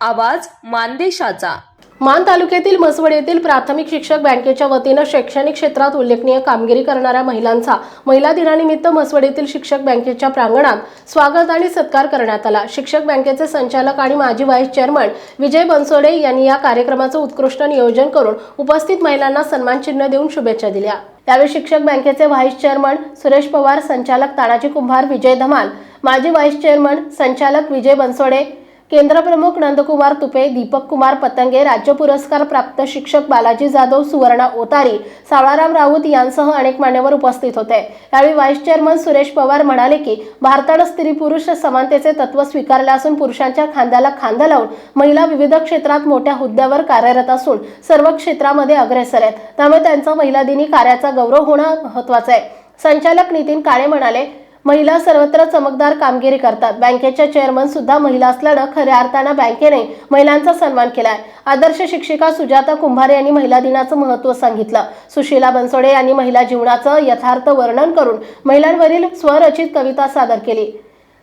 आवाज मानदेशाचा. मान तालुक्यातील मसवड येथील प्राथमिक शिक्षक बँकेच्या वतीनं शैक्षणिक क्षेत्रात उल्लेखनीय कामगिरी करणाऱ्या महिलांचा महिला दिनानिमित्त मसवड येथील शिक्षक बँकेच्या प्रांगणात स्वागत आणि सत्कार करण्यात आला. शिक्षक बँकेचे संचालक आणि माजी व्हाईस चेअरमन विजय बनसोडे यांनी या कार्यक्रमाचं उत्कृष्ट नियोजन करून उपस्थित महिलांना सन्मान चिन्ह देऊन शुभेच्छा दिल्या. त्यावेळी शिक्षक बँकेचे व्हाईस चेअरमन सुरेश पवार संचालक तानाजी कुंभार विजय धमाल माजी व्हाईस चेअरमन संचालक विजय बनसोडे केंद्रप्रमुख नंदकुमार तुपे दीपक कुमार पतंगे राज्य पुरस्कार प्राप्त शिक्षक बालाजी जाधव सुवर्णा ओतारी सावळाराम राऊत यांसह अनेक मान्यवर उपस्थित होते. यावेळी व्हाईस चेअरमन सुरेश पवार म्हणाले की भारतानं स्त्री पुरुष समानतेचे तत्व स्वीकारले असून पुरुषांच्या खांद्याला खांदा लावून महिला विविध क्षेत्रात मोठ्या हुद्द्यावर कार्यरत असून सर्व क्षेत्रामध्ये अग्रेसर आहेत. त्यामुळे त्यांचा महिला दिनी कार्याचा गौरव होणं महत्वाचं आहे. संचालक नितीन काळे म्हणाले महिला सर्वत्र चमकदार कामगिरी करतात. बँकेच्या चेअरमन सुद्धा महिला असल्यानं खऱ्या अर्थानं बँकेने महिलांचा सन्मान केलाय. आदर्श शिक्षिका सुजाता कुंभारे यांनी महिला दिनाचं महत्त्व सांगितलं. सुशीला बनसोडे यांनी महिला जीवनाचं यथार्थ वर्णन करून महिलांवरील स्वरचित कविता सादर केली.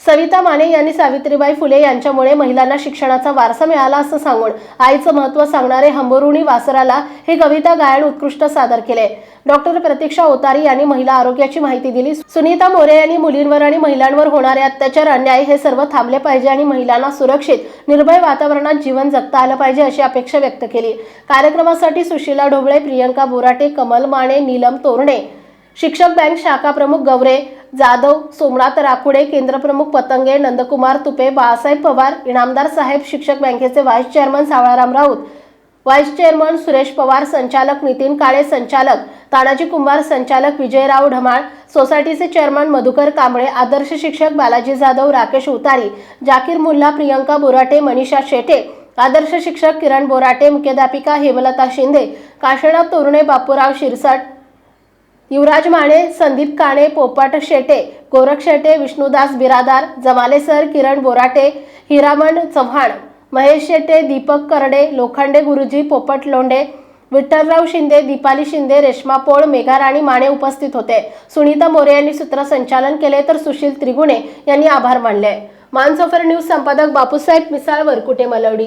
सविता माने यांनी सावित्रीबाई फुले यांच्यामुळे महिलांना शिक्षणाचा वारसा मिळाला असं सांगून आईचं महत्त्व सांगणारे हंबरुणी वासराला हे कविता गायन उत्कृष्ट सादर केले. डॉक्टर प्रतीक्षा ओतारी यांनी महिला आरोग्याची माहिती दिली. सुनीता मोरे यांनी मुलींवर आणि महिलांवर होणारे अत्याचार अन्याय हे सर्व थांबले पाहिजे आणि महिलांना सुरक्षित निर्भय वातावरणात जीवन जगता आलं पाहिजे अशी अपेक्षा व्यक्त केली. कार्यक्रमासाठी सुशीला ढोबळे प्रियंका बोराटे कमल माने नीलम तोरणे शिक्षक बँक शाखा प्रमुख गवरे जाधव सोमनाथ राखुडे केंद्रप्रमुख पतंगे नंदकुमार तुपे बाळासाहेब पवार इनामदार साहेब शिक्षक बँकेचे vice chairman Savalaram Raut vice chairman Suresh Pawar संचालक नितीन काळे संचालक तानाजी कुंभार संचालक विजयराव ढमाळ सोसायटीचे चेअरमन मधुकर कांबळे आदर्श शिक्षक बालाजी जाधव राकेश उतारी जाकीर मुल्ला प्रियंका बोराटे मनीषा शेटे आदर्श शिक्षक किरण बोराटे मुख्याध्यापिका हेमलता शिंदे काशीनाथ तोरणे बापूराव शिरसाट युवराज माने संदीप काणे पोपट शेटे गोरख शेटे विष्णुदास बिरादार जमाले सर किरण बोराटे हिरामण चव्हाण महेश शेटे दीपक करडे लोखंडे गुरुजी पोपट लोंडे विठ्ठलराव शिंदे दीपाली शिंदे रेश्मा पोळ मेघाराणी माने उपस्थित होते. सुनीता मोरे यांनी सूत्रसंचालन केले तर सुशील त्रिगुणे यांनी आभार मानले. मानसोफर न्यूज संपादक बापूसाहेब मिसाळ वरकुटे मलवडी?